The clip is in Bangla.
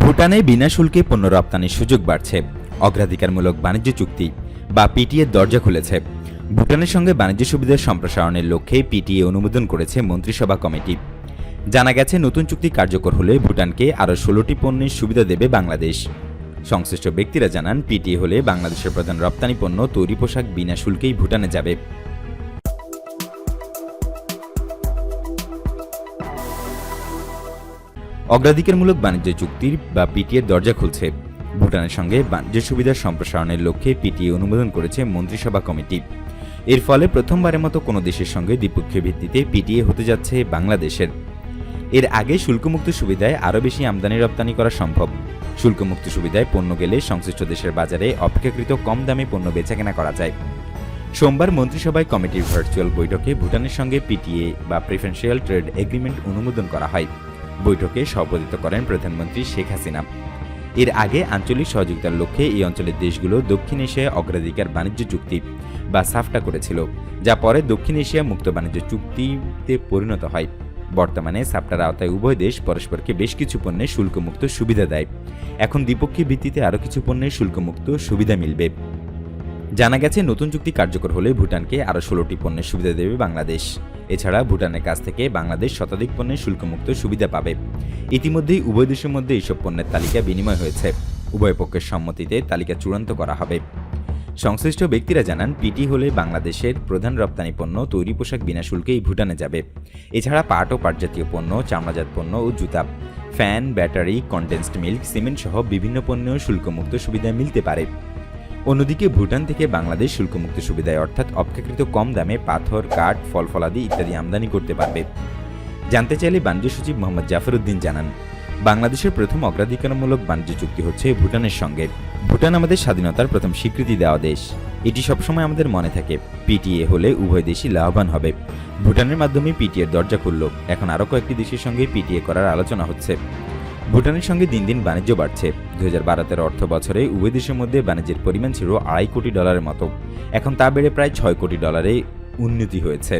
ভুটানে বিনা শুল্কে পণ্য রপ্তানির সুযোগ বাড়ছে। অগ্রাধিকারমূলক বাণিজ্য চুক্তি বা পিটিএ দরজা খুলেছে। ভুটানের সঙ্গে বাণিজ্য সুবিধার সম্প্রসারণের লক্ষ্যে পিটিএ অনুমোদন করেছে মন্ত্রিসভা কমিটি। জানা গেছে, নতুন চুক্তি কার্যকর হলে ভুটানকে আরও ষোলোটি পণ্যের সুবিধা দেবে বাংলাদেশ। সংশ্লিষ্ট ব্যক্তিরা জানান, পিটিএ হলে বাংলাদেশের প্রধান রপ্তানি পণ্য, তৈরি পোশাক বিনা শুল্কেই ভুটানে যাবে। অগ্রাধিকারমূলক বাণিজ্য চুক্তির বা পিটিএর দরজা খুলছে। ভুটানের সঙ্গে বাণিজ্য সুবিধার সম্প্রসারণের লক্ষ্যে পিটিএ অনুমোদন করেছে মন্ত্রিসভা কমিটি। এর ফলে প্রথমবারের মতো কোনো দেশের সঙ্গে দ্বিপক্ষীয় ভিত্তিতে পিটিএ হতে যাচ্ছে বাংলাদেশের। এর আগে শুল্কমুক্ত সুবিধায় আরও বেশি আমদানি রপ্তানি করা সম্ভব। শুল্কমুক্ত সুবিধায় পণ্য গেলে সংশ্লিষ্ট দেশের বাজারে অপেক্ষাকৃত কম দামে পণ্য বেচাকেনা করা যায়। সোমবার মন্ত্রিসভায় কমিটির ভার্চুয়াল বৈঠকে ভুটানের সঙ্গে পিটিএ বা প্রিফারেন্সিয়াল ট্রেড এগ্রিমেন্ট অনুমোদন করা হয়। বৈঠকে সভাপতিত্ব করেন প্রধানমন্ত্রী শেখ হাসিনা। এর আগে আঞ্চলিক সহযোগিতার লক্ষ্যে এই অঞ্চলের দেশগুলো দক্ষিণ এশিয়ায় অগ্রাধিকার বাণিজ্য চুক্তি বা সাফটা করেছিল, যা পরে দক্ষিণ এশিয়া মুক্ত বাণিজ্য চুক্তিতে পরিণত হয়। বর্তমানে সাফটার আওতায় উভয় দেশ পরস্পরকে বেশ কিছু পণ্যের শুল্কমুক্ত সুবিধা দেয়। এখন দ্বিপক্ষীয় ভিত্তিতে আরও কিছু পণ্যের শুল্কমুক্ত সুবিধা মিলবে। জানা গেছে, নতুন চুক্তি কার্যকর হলে ভুটানকে আরও ষোলোটি পণ্যের সুবিধা দেবে বাংলাদেশ। এছাড়া ভুটানের কাছ থেকে বাংলাদেশ শতাধিক পণ্যের শুল্কমুক্ত সুবিধা পাবে। ইতিমধ্যেই উভয় দেশের মধ্যে এইসব পণ্যের তালিকা বিনিময় হয়েছে। উভয় পক্ষের সম্মতিতে তালিকা চূড়ান্ত করা হবে। সংশ্লিষ্ট ব্যক্তিরা জানান, পিটি হলে বাংলাদেশের প্রধান রপ্তানি পণ্য, তৈরি পোশাক বিনা শুল্কেই ভুটানে যাবে। এছাড়া পাট ও পাটজাতীয় পণ্য, চামড়াজাত পণ্য ও জুতা, fan, battery, condensed milk, cement সহ বিভিন্ন পণ্যেও শুল্কমুক্ত সুবিধা মিলতে পারে। অন্যদিকে ভুটান থেকে বাংলাদেশ শুল্কমুক্ত সুবিধায় অর্থাৎ অপেক্ষাকৃত কম দামে পাথর, কাঠ, ফল ফলাদি ইত্যাদি আমদানি করতে পারবে। জানতে চাইলে বাণিজ্য সচিব মোহাম্মদ জাফর উদ্দিন জানান, বাংলাদেশের প্রথম অগ্রাধিকারমূলক বাণিজ্য চুক্তি হচ্ছে ভুটানের সঙ্গে। ভুটান আমাদের স্বাধীনতার প্রথম স্বীকৃতি দেওয়া দেশ। এটি সবসময় আমাদের মনে থাকে, পিটিএ হলে উভয় দেশই লাভবান হবে। ভুটানের মাধ্যমে পিটিএর দরজা খুলল, এখন আরও কয়েকটি দেশের সঙ্গে পিটিএ করার আলোচনা হচ্ছে। ভুটানের সঙ্গে দিন দিন বাণিজ্য বাড়ছে। দু হাজার বারো তেরো অর্থ বছরে উভয় দেশের মধ্যে বাণিজ্যের পরিমাণ ছিল আড়াই কোটি ডলারের মতো। এখন তা বেড়ে প্রায় ছয় কোটি ডলারে উন্নতি হয়েছে।